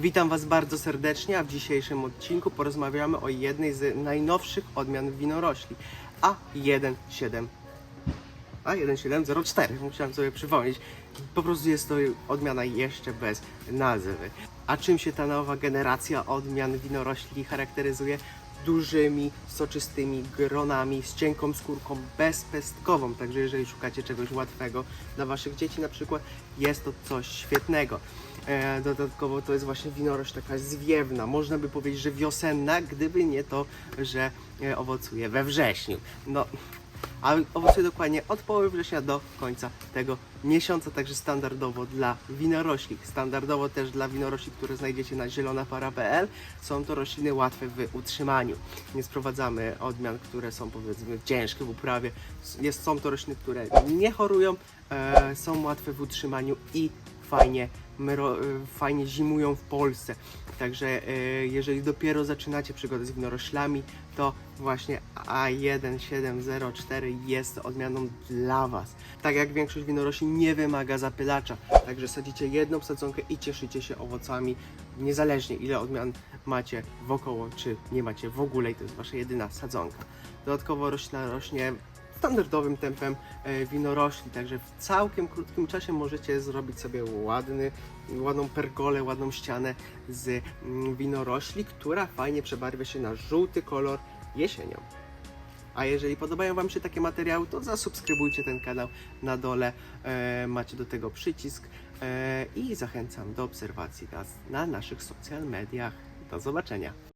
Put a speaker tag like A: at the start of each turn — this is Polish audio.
A: Witam Was bardzo serdecznie, a w dzisiejszym odcinku porozmawiamy o jednej z najnowszych odmian winorośli A17. A1704, musiałem sobie przypomnieć. Po prostu jest to odmiana jeszcze bez nazwy. A czym się ta nowa generacja odmian winorośli charakteryzuje? Dużymi, soczystymi gronami, z cienką skórką, bezpestkową. Także jeżeli szukacie czegoś łatwego dla Waszych dzieci na przykład, jest to coś świetnego. E, dodatkowo to jest właśnie winorośl taka zwiewna, można by powiedzieć, że wiosenna, gdyby nie to, że e, owocuje we wrześniu. No, a owocuje dokładnie od połowy września do końca tego miesiąca, także standardowo dla winorośli, standardowo też dla winorośli, które znajdziecie na zielonapara.pl. Są to rośliny łatwe w utrzymaniu. Nie sprowadzamy odmian, które są powiedzmy ciężkie w uprawie. Jest, są to rośliny, które nie chorują, e, są łatwe w utrzymaniu i fajnie, e, fajnie zimują w Polsce. Także e, jeżeli dopiero zaczynacie przygodę z winoroślami, to właśnie A1704 jest odmianą dla Was. Tak jak większość winorośli nie wymaga zapylacza, także sadzicie jedną sadzonkę i cieszycie się owocami, niezależnie ile odmian macie wokoło, czy nie macie w ogóle i to jest Wasza jedyna sadzonka. Dodatkowo roślina rośnie standardowym tempem e, winorośli, także w całkiem krótkim czasie możecie zrobić sobie ładny, ładną pergolę, ładną ścianę z mm, winorośli, która fajnie przebarwia się na żółty kolor jesienią. A jeżeli podobają Wam się takie materiały, to zasubskrybujcie ten kanał na dole. E, macie do tego przycisk e, i zachęcam do obserwacji nas na naszych social mediach. Do zobaczenia.